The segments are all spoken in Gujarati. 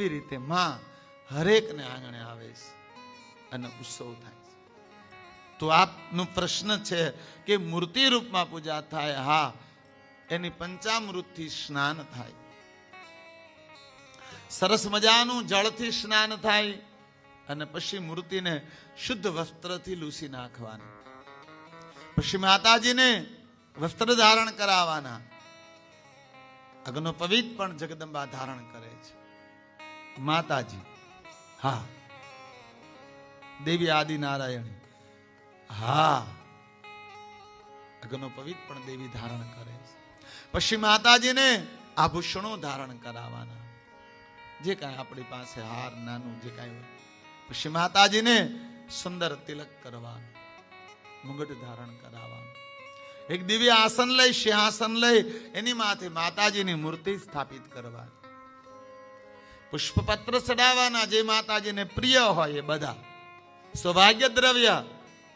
એવી રીતે માં હરેકને આંગણે આવે છે અને ઉત્સવ થાય છે? તો આપનો પ્રશ્ન છે કે મૂર્તિ રૂપમાં પૂજા થાય, હા, એની પંચામૃતથી સ્નાન થાય. સરસ મજાનું જળથી સ્નાન થાય અને પછી મૂર્તિને શુદ્ધ વસ્ત્રથી લૂસી નાખવાની. પછી માતાજીને વસ્ત્ર ધારણ કરાવવાના. અગ્નો પવિત પણ જગદંબા ધારણ કરે. માતાજી. હા. દેવી આદિ નારાયણી હા. અગ્નો પવિત પણ દેવી ધારણ કરે પછી માતાજીને આભૂષણો ધારણ કરાવવાના. જે કાંઈ આપણી પાસે હાર નાનું જે કાંઈ હોય. પછી માતાજીને સુંદર તિલક કરવાનું. મુગટ ધારણ કરાવવાનું. એક દિવ્ય આસન લઈ, સિંહાસન લઈ, એની માથે માતાજીની મૂર્તિ સ્થાપિત કરવાની. પુષ્પપત્ર ચડાવવાના જે માતાજીને પ્રિય હોય એ બધા. સૌભાગ્ય દ્રવ્ય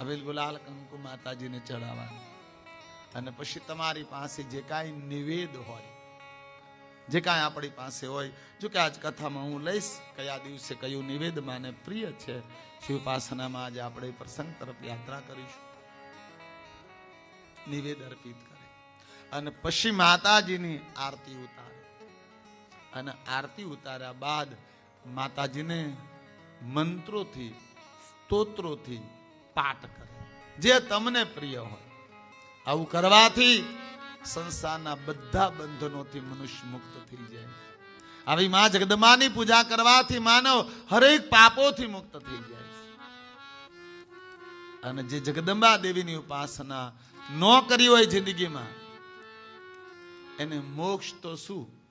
અબીલ ગુલાલ કંકુ માતાજીને ચડાવવાનું. અને પછી તમારી પાસે જે કાંઈ નિવેદ હોય, જે કાંઈ આપણી પાસે હોય, જો કે આજ કથામાં હું લઈશ, કયા દિવસે કયું નિવેદ માને પ્રિય છે શિવપાસનામાં આજે આપણે પ્રસંગ તરફ યાત્રા કરીશું. નિવેદ અર્પિત કરે. અને પછી માતાજીની આરતી ઉતારે. અને આરતી ઉતાર્યા બાદ માતાજીને મંત્રોથી, સ્તોત્રોથી પાઠ કરે. જે તમને પ્રિય હોય. આવું કરવાથી સંસારના બધા બંધનોથી મનુષ્ય મુક્ત થઈ જાય. આવી માં જગદમાની પૂજા કરવાથી માનવ હરેક પાપોથી મુક્ત થઈ જાય. છે અને જે જગદંબા દેવીની ઉપાસના ન કરી હોય જિંદગીમાં, એને મોક્ષ તો શું?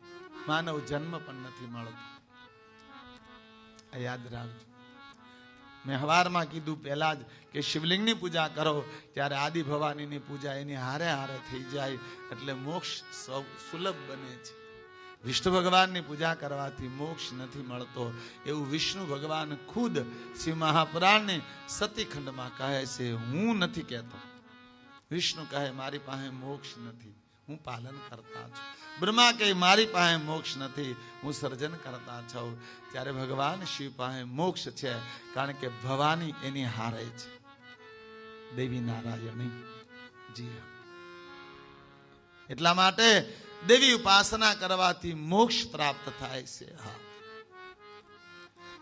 માનવ જન્મ પણ નથી મળતો. યાદ રાખજો. મેં હવારમાં કીધું પહેલા જ કે શિવલિંગની પૂજા કરો, ત્યારે આદિ ભવાનીની પૂજા એની હારે હારે થઈ જાય, એટલે મોક્ષ સૌ સુલભ બને છે. વિષ્ણુ ભગવાનની પૂજા કરવાથી મોક્ષ નથી મળતો. એવું વિષ્ણુ ભગવાન ખુદ શિવ મહાપુરાણની સતીખંડમાં કહે છે, હું નથી કહેતો. વિષ્ણુ કહે, મારી પાસે મોક્ષ નથી. હું પાલન કરતા છું. બ્રહ્મા કહે, મારી પાસે મોક્ષ નથી, હું સર્જન કરતા છું. ત્યારે ભગવાન શિવ પાસે મોક્ષ છે, કારણ કે ભવાની એની હારે છે. દેવી નારાયણી જી એટલા માટે દેવી ઉપાસના કરવાથી મોક્ષ પ્રાપ્ત થાય છે, હા.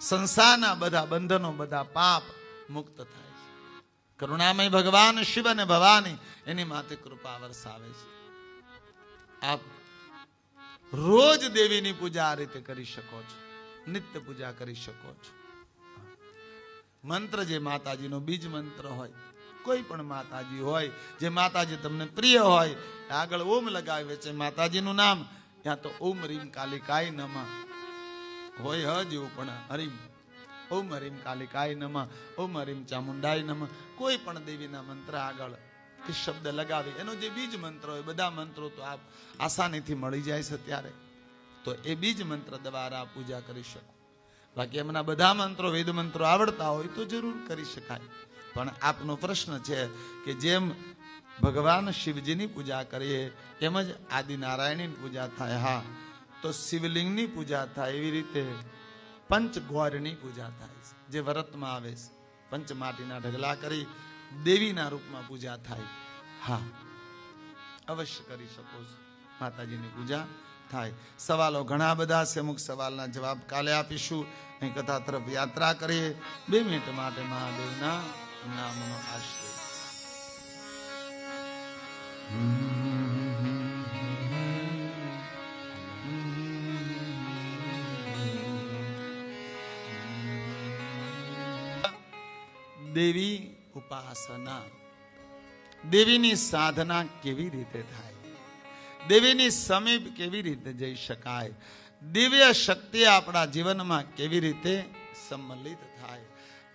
સંસારના બધા બંધનો બધા પાપ મુક્ત થાય છે. કરુણામય ભગવાન શિવ અને ભવાની એની માથે કૃપા વરસાવે છે. આપ રોજ દેવીની પૂજા આ રીતે કરી શકો છો. નિત્ય પૂજા કરી શકો છો. મંત્ર જે માતાજીનો બીજ મંત્ર હોય, કોઈ પણ માતાજી હોય, જે માતાજી તમને પ્રિય હોય, આગળ ઓમ લગાવે છે, માતાજીનું નામ ત્યાં તો ઓમ રીમ કાલિકાય નમઃ. હોય હ જેવું પણ હરીમ. ઓમ હરીમ કાલિકાય નમઃ, ઓમ હરીમ ચામુંડાય નમઃ. કોઈ પણ દેવીના મંત્ર આગળ કે શબ્દ લગાવી. એનો જે બીજ મંત્ર હોય, બધા મંત્રો તો આપ આસાનીથી મળી જાય છે ત્યારે. તો એ બીજ મંત્ર દ્વારા પૂજા કરી શકો. બાકી એમના બધા મંત્રો વેદ મંત્રો આવડતા હોય તો જરૂર કરી શકાય. પણ આપનો પ્રશ્ન છે કે જેમ ભગવાન શિવજીની પૂજા કરીએ, એમ જ આદિનારાયણની પૂજા થાય. હા, તો શિવલિંગની પૂજા થાય, એવી રીતે પંચગોરની પૂજા થાય જે વ્રતમાં આવે છે. પંચ માટીના ઢગલા કરી દેવીના રૂપમાં પૂજા થાય. હા. અવશ્ય કરી શકો છો. માતાજીની પૂજા થાય. સવાલો ઘણા બધા છે. અમુક સવાલના જવાબ કાલે આપીશું. અહીં કથા તરફ યાત્રા કરીએ. બે મિનિટ માટે મહાદેવના નામનો આશ્રય દેવી ઉપાસના. દેવીની સાધના કેવી રીતે થાય? દેવીની સમીપ કેવી રીતે જઈ શકાય? દિવ્ય શક્તિ આપણા જીવનમાં કેવી રીતે સંમલિત થાય?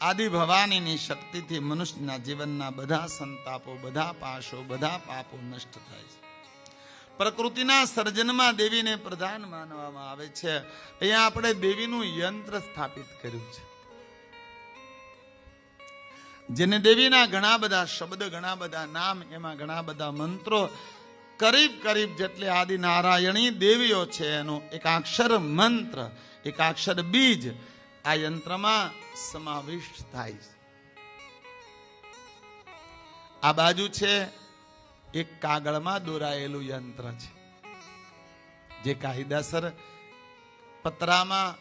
આદિ ભવાનીની શક્તિથી મનુષ્યના જીવનના બધા સંતાપો, બધા પાશો, બધા પાપો નષ્ટ થાય છે. પ્રકૃતિના સર્જનમાં દેવીને પ્રધાન માનવામાં આવે છે. અહીંયા આપણે દેવીનું યંત્ર સ્થાપિત કર્યું છે. જેને દેવીના ઘણા બધા શબ્દ, ઘણા બધા નામ, એમાં ઘણા બધા મંત્રો કરીબ કરીબ જેટલી આદિ નારાયણી દેવીઓ છે, એનો એકાક્ષર મંત્ર, એકાક્ષર બીજ આ યંત્રમાં સમાવિષ્ટ થાય છે. આ બાજુ છે એક કાગળમાં દોરાયેલું યંત્ર છે, જે કાયદાસર પતરામાં,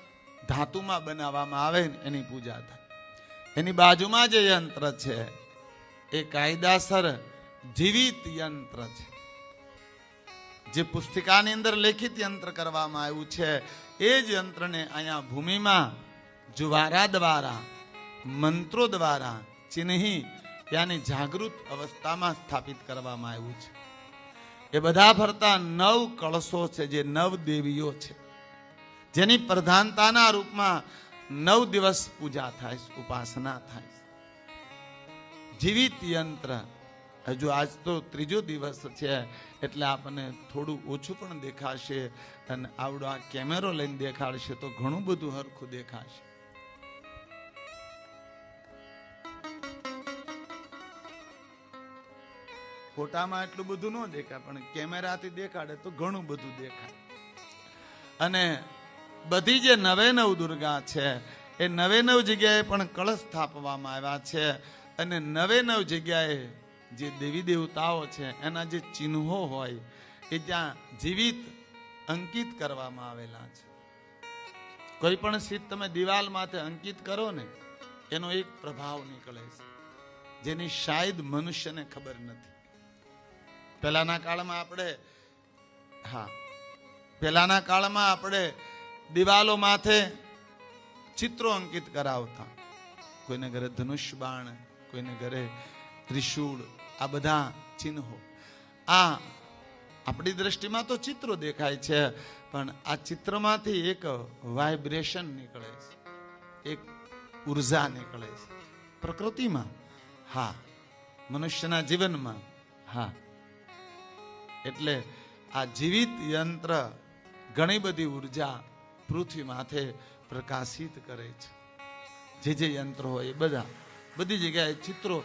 ધાતુમાં બનાવવામાં આવે ને એની પૂજા થાય. એની બાજુમાં જે યંત્ર છે, એ કાયદાસર જીવિત યંત્ર છે. જે પુસ્તિકાની અંદર લેખિત યંત્ર કરવામાં આવ્યું છે, એ જ યંત્રને અહીંયા ભૂમિમાં જુવારા દ્વારા, મંત્રો દ્વારા ચિહ્ની ત્યાંની જાગૃત અવસ્થામાં સ્થાપિત કરવામાં આવ્યું છે. એ બધા ફરતા નવ કળશો છે, જે નવ દેવીઓ છે. જેની પ્રધાનતાના રૂપમાં નવ દિવસ પૂજા થાય ઉપાસના થાય જીવિત યંત્ર, હજુ આજ તો ત્રીજો દિવસ છે, એટલે આપણને થોડું ઓછું પણ દેખાશે અને આવડો આ કેમેરો લઈને દેખાડશે તો ઘણું બધું હરખું દેખાશે. ફોટામાં એટલું બધું ન દેખાય, પણ કેમેરાથી દેખાડે તો ઘણું બધું દેખાય. અને બધી જે નવે નવ દુર્ગા છે, એ નવે નવ જગ્યાએ પણ કળશ સ્થાપવામાં આવ્યા છે અને નવે નવ જગ્યાએ જે દેવી દેવતાઓ છે, એના જે ચિહ્નો હોય, એ ત્યાં જીવિત, અંકિત કરવામાં આવેલા છે. કોઈ પણ સીટ તમે દિવાલ માથે અંકિત કરો ને, એનો એક પ્રભાવ નીકળે છે. જેની શાયદ મનુષ્યને ખબર નથી. પહેલાના કાળમાં આપણે, હા, પહેલાના કાળમાં આપણે દિવાલો માથે ચિત્રો અંકિત કરાવતા. કોઈને ઘરે ધનુષ બાણ, કોઈને ઘરે ત્રિશૂળ, આ બધા ચિહ્નો. આ આપણી દ્રષ્ટિમાં તો ચિત્રો દેખાય છે, પણ આ ચિત્રમાંથી એક વાઇબ્રેશન નીકળે છે. એક ઊર્જા નીકળે છે. પ્રકૃતિમાં? હા. મનુષ્યના જીવનમાં? હા. એટલે આ જીવિત યંત્ર ઘણી બધી ઊર્જા પૃથ્વી માથે પ્રકાશિત કરે છે. જે જે યંત્રો હોય એ બધા. બધી જગ્યાએ ચિત્રો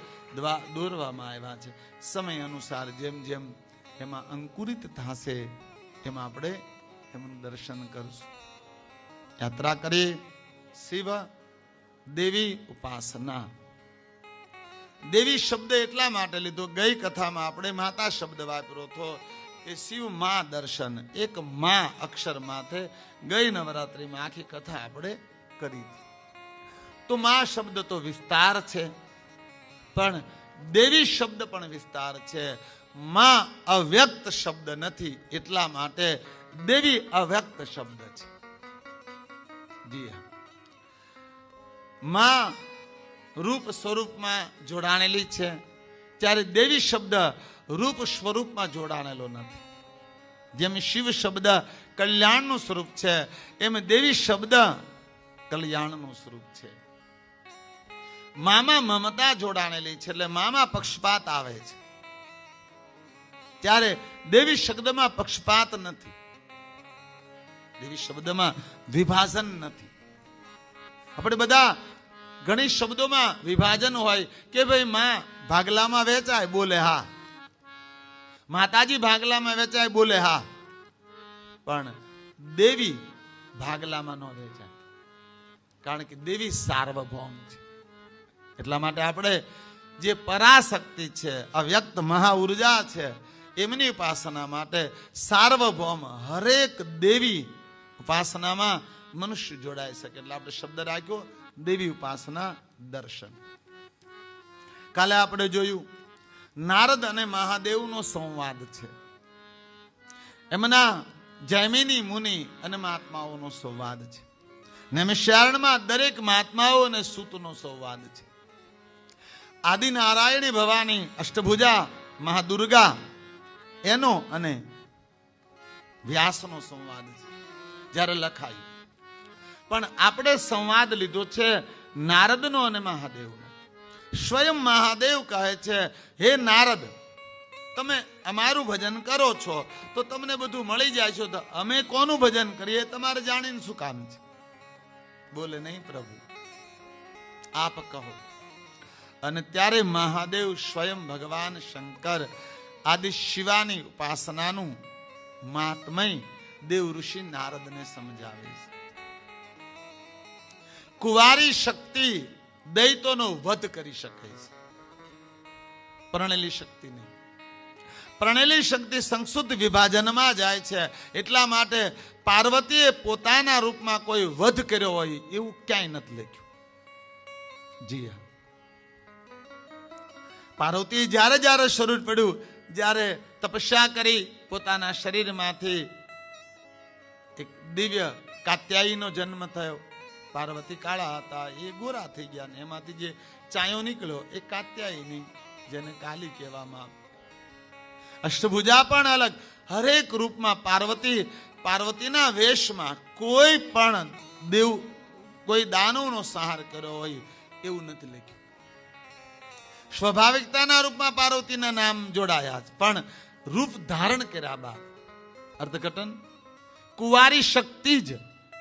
દોરવામાં આવ્યા છે. સમય અનુસાર જેમ જેમ એમાં અંકુરિત થશે તેમ આપણે એમનું દર્શન કરશું. યાત્રા કરીએ શિવ દેવી ઉપાસના. દેવી શબ્દ એટલા માટે લીધો, ગઈ કથામાં આપણે માતા શબ્દ વાપર્યો હતો કે શિવ મા દર્શન, એક મા અક્ષર માથે ગઈ નવરાત્રીમાં આખી કથા આપણે કરી તો મા શબ્દ તો વિસ્તાર છે, પણ દેવી શબ્દ પણ વિસ્તાર છે. મા અવ્યક્ત શબ્દ નથી, એટલા માટે દેવી અવ્યક્ત શબ્દ છે. જી હા. માં રૂપ સ્વરૂપમાં જોડાણેલી છે. ત્યારે દેવી શબ્દ રૂપ સ્વરૂપમાં જોડાણેલો નથી. જેમ શિવ શબ્દ કલ્યાણનું સ્વરૂપ છે, એમ દેવી શબ્દ કલ્યાણનું સ્વરૂપ છે. મામા મમતા જોડાણેલી છે, એટલે મામા પક્ષપાત આવે છે. ત્યારે દેવી શબ્દમાં પક્ષપાત નથી. દેવી શબ્દમાં વિભાજન નથી. આપણે બધા ઘણી શબ્દોમાં વિભાજન હોય કે ભાઈ માં ભાગલામાં વેચાય બોલે હા. માતાજી ભાગલામાં વેચાય બોલે હા. પણ દેવી ભાગલામાં ન વેચાય. કારણ કે દેવી સાર્વભૌમ છે. એટલા માટે આપણે જે પરાશક્તિ છે, અવ્યક્ત મહા ઊર્જા છે, એમની ઉપાસના માટે સાર્વભૌમ હરેક દેવી ઉપાસનામાં મનુષ્ય જોડાઈ શકે. એટલે આપણે શબ્દ રાખ્યો, દેવી ઉપાસના દર્શન. કાલે આપણે જોયું નારદ અને મહાદેવનો સંવાદ છે. એમના જૈમિની મુનિ અને મહાત્માઓનો સંવાદ છે. નૈમિષારણમાં દરેક મહાત્માઓ અને સૂતનો સંવાદ છે. આદિ નારાયણી ભવાની અષ્ટભુજા મહાદુર્ગા, એનો અને વ્યાસનો સંવાદ છે, જ્યારે લખાયું. પણ આપણે સંવાદ લીધો છે નારદનો અને મહાદેવનો. સ્વયં મહાદેવ કહે છે, હે નારદ, તમે અમારું ભજન કરો છો, તો તમને બધું મળી જાય છે, તો અમે કોનું ભજન કરીએ? તમારે જાણીને શું કામ છે? બોલે, નહીં પ્રભુ, આપ કહો. અને ત્યારે મહાદેવ સ્વયં ભગવાન શંકર આદિ શિવાની ઉપાસનાનું મહાત્મય દેવ ઋષિ નારદને સમજાવે છે. કુંવારી શક્તિ દૈતોનો વધ કરી શકે છે. પરણેલી શક્તિ નહીં. પ્રણેલી શક્તિ સંસ્કૃત વિભાજનમાં જાય છે. એટલા માટે પાર્વતીએ પોતાના રૂપમાં કોઈ વધ કર્યો હોય એવું ક્યાંય નથી લખ્યું. જી હા. પાર્વતી જ્યારે જ્યારે શરીર પડ્યું, જ્યારે તપસ્યા કરી પોતાના શરીરમાંથી એક દિવ્ય કાત્યાયીનો જન્મ થયો. પાર્વતી કાળા હતા, એ ગોરા થઈ ગયા ને એમાંથી જે ચાયો નીકળ્યો, એ કાત્યાયની જેને કાલી કહેવામાં અષ્ટભુજા પણ અલગ. હરેક રૂપમાં પાર્વતી, પાર્વતીના વેશમાં કોઈ પણ દેવ, કોઈ દાનવનો સહાર કર્યો હોય એવું નથી લખ્યું. સ્વાભાવિકતાના રૂપમાં પાર્વતીના નામ જોડાયા પણ રૂપ ધારણ કર્યા બાદ, અર્થઘટન, કુવારી શક્તિ જ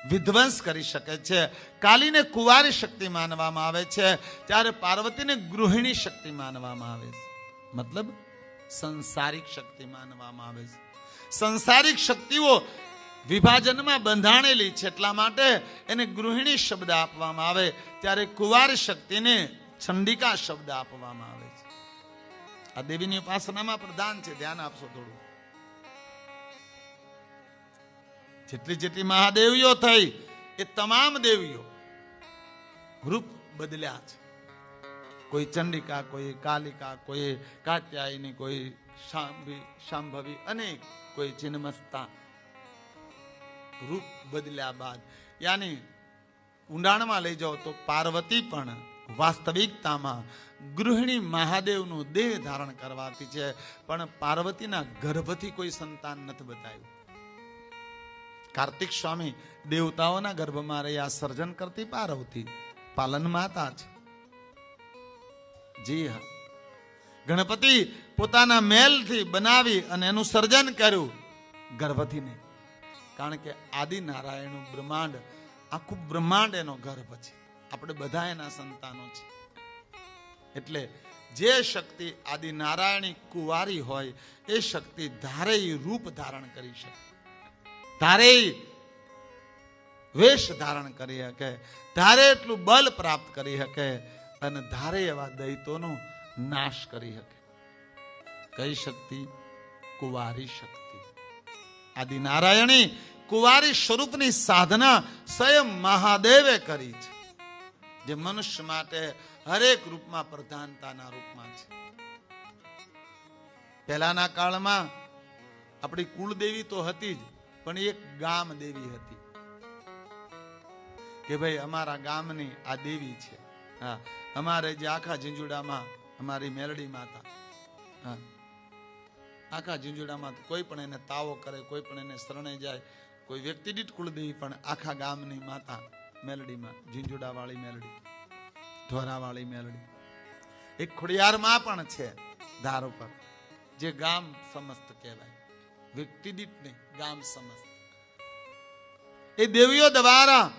વિધ્વંસ કરી શકે છે. કાલીને કુવારી શક્તિ માનવામાં આવે છે. ત્યારે પાર્વતીને ગૃહિણી શક્તિ માનવામાં આવે છે. મતલબ સંસારિક શક્તિ માનવામાં આવે છે. સંસારિક શક્તિઓ વિભાજનમાં બંધાણેલી છે. એટલા માટે એને ગૃહિણી શબ્દ આપવામાં આવે. ત્યારે કુવાર શક્તિને છંડિકા શબ્દ આપવામાં આવે છે. આ દેવીની ઉપાસનામાં પ્રધાન છે. ધ્યાન આપશો થોડું. જેટલી જેટલી મહાદેવીઓ થઈ, એ તમામ દેવીઓ રૂપ બદલ્યા છે. કોઈ ચંડિકા, કોઈ કાલિકા, કોઈ કાત્યાયની, કોઈ શાંભવી અનેક, કોઈ ચિન્મસ્તા રૂપ બદલ્યા બાદ. યાની ઊંડાણમાં લઈ જાઓ તો પાર્વતી પણ વાસ્તવિકતામાં ગૃહિણી મહાદેવનું દેહ ધારણ કરવાથી છે. પણ પાર્વતીના ગર્ભથી કોઈ સંતાન નથી બતાવ્યું. કાર્તિક સ્વામી દેવતાઓના ગર્ભમાં રહ્યા, સર્જન કરતી પાર્વતી પાલન માતા છે જી હા. ગણપતિ પોતાના મેલથી બનાવી અને એનું સર્જન કર્યું. ગર્ભથી નહીં. કારણ કે આદિ નારાયણનું બ્રહ્માંડ, આખું બ્રહ્માંડ એનો ગર્ભ છે. આપણે બધા એના સંતાનો છે એટલે જે શક્તિ આદિ નારાયણી કુવારી હોય, એ શક્તિ ધારે રૂપ ધારણ કરી શકે. ધારે વેશ ધારણ કરી શકે ધારે એટલું બલ પ્રાપ્ત કરી શકે અને ધારે એવા દૈતોનો નાશ કરી શકે કઈ શક્તિ? કુવારી શક્તિ. આદિ કુંવારી સ્વરૂપની સાધના સ્વયં મહાદેવે કરી છે. જે મનુષ્ય માટે હરેક રૂપમાં પ્રધાનતાના રૂપમાં છે. પહેલાના કાળમાં આપણી કુળદેવી તો હતી જ. પણ એક ગામ દેવી હતી. કે ભાઈ, અમારા ગામની આ દેવી છે. હા, અમારે જે આખા ઝીંઝુડામાં અમારી મેલડી માતા. હા, આખા ઝીંઝુડામાં કોઈ પણ એને તાવો કરે, કોઈ પણ એને શરણે જાય, કોઈ વ્યક્તિ દીઠ કુળદેવી પણ આખા ગામની માતા મેલડીમાં ઝીંઝુડા વાળી મેલડી ધોરા વાળી મેલડી. એક ખોડિયારમાં પણ છે, ધાર ઉપર, જે ગામ સમસ્ત કહેવાય. વ્યક્તિ ગામ સમસ્ત. એ દેવીઓ દ્વારા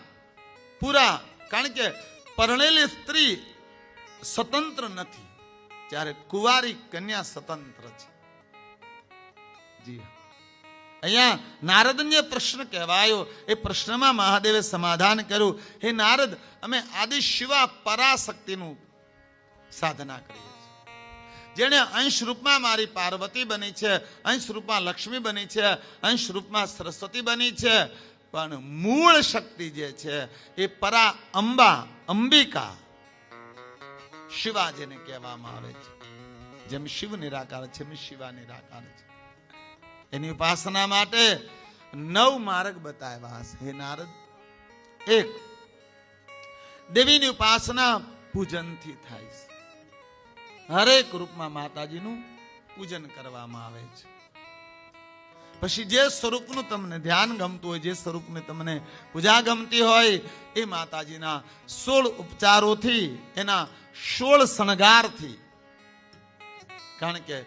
પૂરા, કારણ કે પરણેલી સ્ત્રી સ્વતંત્ર નથી. ત્યારે કુવારી કન્યા સ્વતંત્ર છે. જી. અહીંયા નારદને પ્રશ્ન કહેવાયો. એ પ્રશ્નમાં મહાદેવે સમાધાન કર્યું. હે નારદ, અમે આદિ શિવા પરાશક્તિનું સાધના કરીએ. જેણે અંશ મારી પાર્વતી બની છે, અંશ લક્ષ્મી બની છે, અંશ સરસ્વતી બની છે. પણ મૂળ શક્તિ જે છે એ પરા અંબા, અંબિકા શિવા જેને કહેવામાં આવે છે. જેમ શિવ નિરાકાર છે, એમ શિવા નિરાકાર છે. એની ઉપાસના માટે નવ માર્ગ બતાવ્યા છે હે નારદ, એક, દેવીની ઉપાસના પૂજનથી થાય છે. હરેક રૂપમાં માતાજીનું પૂજન કરવામાં આવે છે. પછી જે સ્વરૂપનું તમને ધ્યાન ગમતું હોય, જે સ્વરૂપને તમને પૂજા ગમતી હોય, એ માતાજીના સોળ ઉપચારોથી, એના સોળ શણગારથી. કારણ કે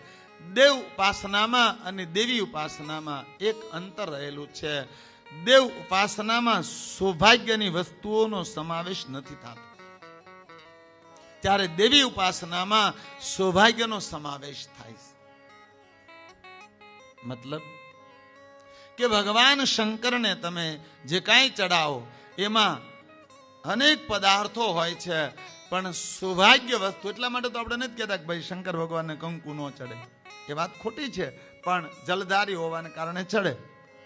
દેવ ઉપાસનામાં અને દેવી ઉપાસનામાં એક અંતર રહેલું છે. દેવ ઉપાસનામાં સૌભાગ્યની વસ્તુઓનો સમાવેશ નથી થતો. ત્યારે દેવી ઉપાસનામાં સૌભાગ્યનો સમાવેશ થાય છે. મતલબ કે ભગવાન શંકરને તમે જે કાંઈ ચડાવો, એમાં અનેક પદાર્થો હોય છે, પણ સૌભાગ્ય વસ્તુ એટલા માટે તો આપણે નથી કહેતા કે ભાઈ શંકર ભગવાનને કંકુ ન ચડે. એ વાત ખોટી છે, પણ જલધારી હોવાને કારણે ચડે.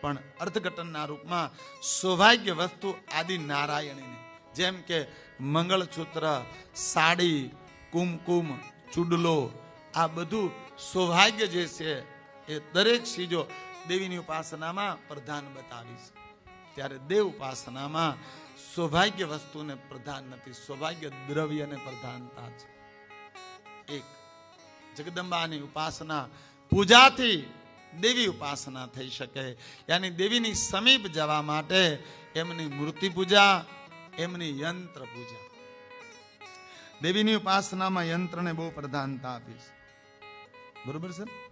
પણ અર્થઘટનના રૂપમાં સૌભાગ્ય વસ્તુ આદિ નારાયણીને જેમ કે મંગળસૂત્ર, સાડી, કુમકુમ, ચૂડલો, આ બધું સૌભાગ્ય જે છે એ દરેક ચીજો દેવીની ઉપાસનામાં પ્રધાન બતાવી ત્યારે દેવ ઉપાસનામાં સૌભાગ્ય વસ્તુને પ્રધાન નથી, સૌભાગ્ય દ્રવ્યને પ્રધાનતા છે. એક, જગદંબાની ઉપાસના પૂજાથી દેવી ઉપાસના થઈ શકે. યાની દેવીની સમીપ જવા માટે એમની મૂર્તિ પૂજા એમની યંત્ર પૂજા. દેવીની ઉપાસનામાં યંત્રને બહુ પ્રધાનતા આપીશ બરોબર છે